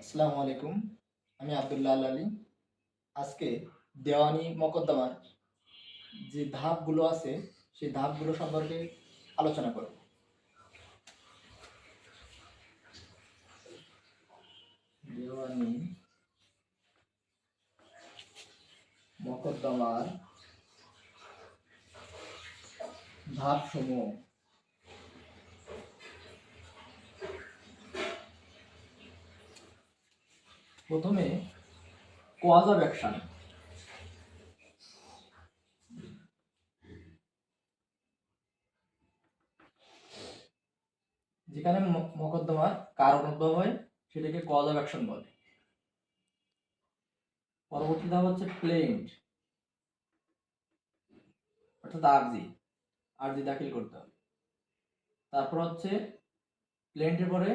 আসসালামু আলাইকুম, আমি আবদুল্লাহ আল আজকে দেওয়ানি মকদ্দমার যে ধাপগুলো আছে, সেই ধাপগুলো সম্পর্কে আলোচনা করব। দেওয়ানি মকদ্দমার ধাপসমূহ। প্রথমে কজ অফ অ্যাকশন যেখানে মকদ্দমার কারণ উদ্ভব হয়, সেটাকে কজ অফ অ্যাকশন বলে। পরবর্তী ধাপ হচ্ছে প্লেন্ট অর্থাৎ আরজি। আরজি দাখিল করতে হবে। তারপর হচ্ছে প্লেন্টের পরে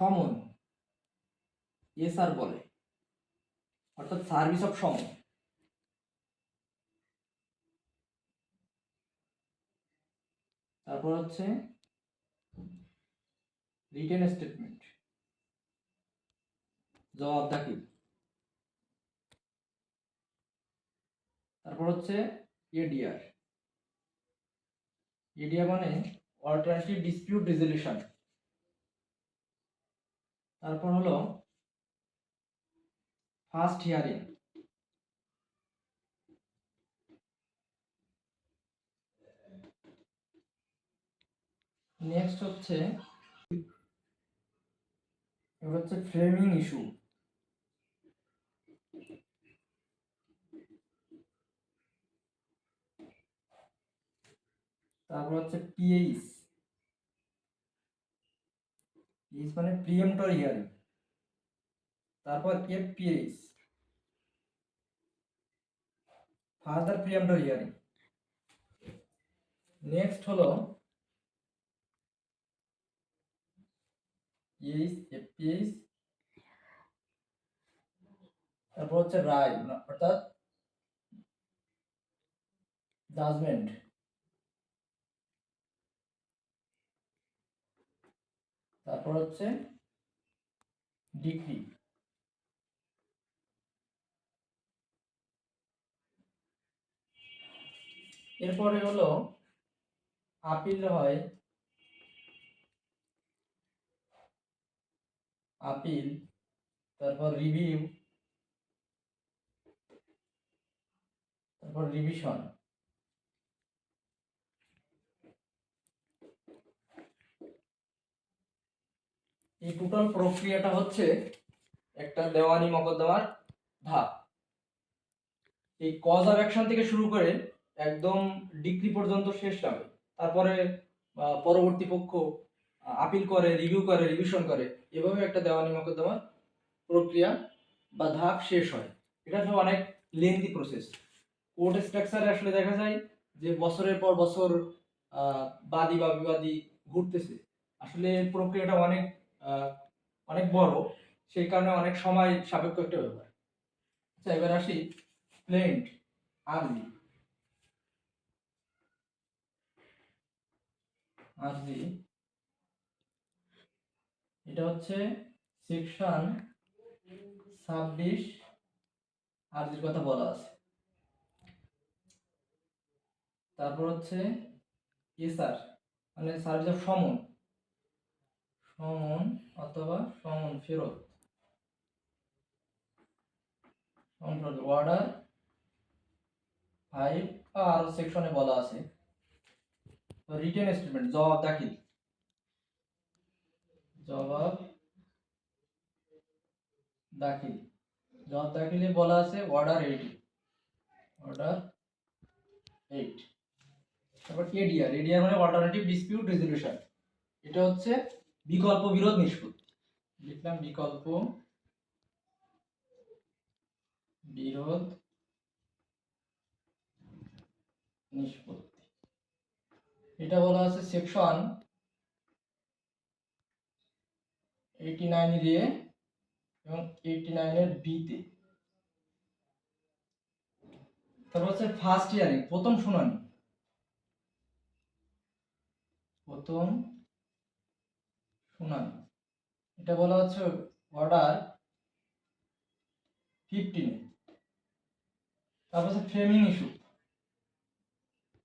সমন। এসআর বলে। অর্থাৎ সার্ভিস অফ সমন তারপর হচ্ছে রিটেন স্টেটমেন্ট জবাব দাখিল তারপর হচ্ছে এডিআর এডিআর মানে অল্টারনেটিভ ডিসপিউট রেজলিউশন তারপর হলো ফার্স্ট হিয়ারিং নেক্সট হচ্ছে, এবার হচ্ছে ফ্রেমিং ইস্যু তারপর হচ্ছে পিএইচ পিএইচ মানে প্রিএমটরি হিয়ারিং তারপর FPH further peremptory hearing next হলো পিএইচ এফপিএইচ তারপর হচ্ছে রায় অর্থাৎ জাজমেন্ট তারপর হচ্ছে ডিগ্রি এরপরে হলো আপিল হয়। আপিল, তারপর রিভিউ তারপর রিভিশন। এই টোটাল প্রক্রিয়াটা হচ্ছে একটা দেওয়ানি মকদ্দমার ধাপ। এই কজ অফ অ্যাকশন থেকে শুরু করে একদম ডিগ্রি পর্যন্ত শেষ হবে। তারপরে পরবর্তী পক্ষ আপিল করে রিভিউ করে রিভিশন করে, এভাবে একটা দেওয়ানি মকদ্দমার প্রক্রিয়া বা ধাপ শেষ হয়। এটা আসলে অনেক লেন্দি প্রসেস কোর্ট স্ট্রাকচারে আসলে দেখা যায় যে বছরের পর বছর বাদী বা বিবাদী ঘুরতেছে। আসলে প্রক্রিয়াটা অনেক অনেক বড়, সেই কারণে অনেক সময় সাপেক্ষ একটা ব্যাপার। আচ্ছা এবার আসি প্লেন্ট আরজি আরজি এটা হচ্ছে সেকশন ছাব্বিশ আরজির কথা বলা আছে। তারপর হচ্ছে এসআর মানে সার্ভিস অফ সমন। সমন অথবা সমন ফেরত। অর্ডার ফাইভ আরও সেকশনে বলা আছে। রিটেন স্টেটমেন্ট জবাব দাখিল। জবাব দাখিল। জবাব দাখিলে বলা আছে অর্ডার এইট অর্ডার এইট তারপর এডিআর এডিআর মানে অল্টারনেটিভ ডিসপিউট রেজলিউশন এটা হচ্ছে বিকল্প বিরোধ নিষ্পত্তি। লিখলাম বিকল্প বিরোধ নিষ্পত্তি। এটা বলা আছে সেকশন এইটি নাইন এ এবং এইটি নাইনের বিতে তারপর হচ্ছে ফার্স্ট ইয়ারিং প্রথম শুনানি। প্রথম শুনানি। এটা বলা হচ্ছে অর্ডার ফিফটিনে তারপর হচ্ছে ফ্রেমিং ইস্যু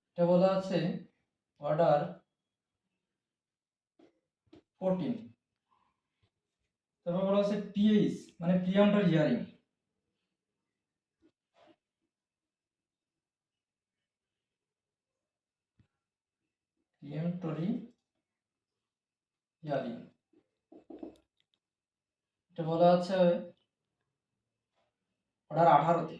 এটা বলা আছে অর্ডার ফোরটিন তারপর বলা হচ্ছে পিএইচ মানে প্রিয়ামটার হিয়ারিং প্রিয়ামটরি হিয়ারিং এটা বলা আছে অর্ডার আঠারোতে।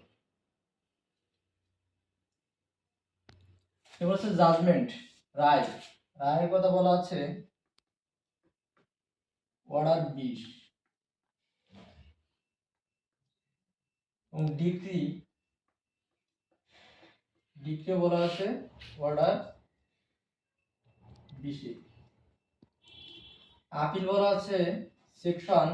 এবার হচ্ছে জাজমেন্ট রায়। রায়ের কথা বলা আছে অর্ডার বিশ এবং ডিগ্রি ডিগ্রি বলা আছে অর্ডার বিশে আপিল বলা আছে সেকশন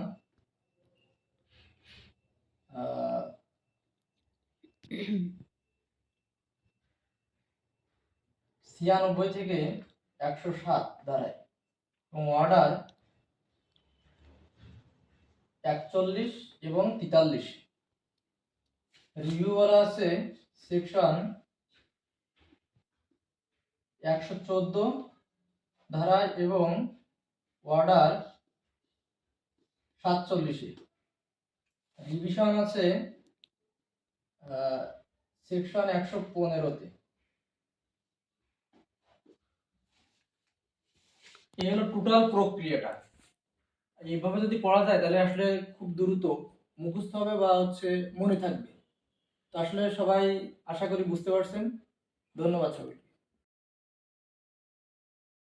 ছিয়ানব্বই থেকে একশো সাত দাঁড়ায়। এবং অর্ডার একচল্লিশ এবং তেতাল্লিশ। রিভিউ আছে সেকশন একশো চোদ্দ ধারায় এবং অর্ডার সাতচল্লিশে। রিভিশন আছে সেকশন একশো পনেরোতে। এই হলো টোটাল প্রক্রিয়াটা। এইভাবে যদি পড়া যায়, তাহলে আসলে খুব দ্রুত মুখস্থ হবে বা হচ্ছে মনে থাকবে। তো আসলে সবাই আশা করি বুঝতে পারছেন। ধন্যবাদ সবাই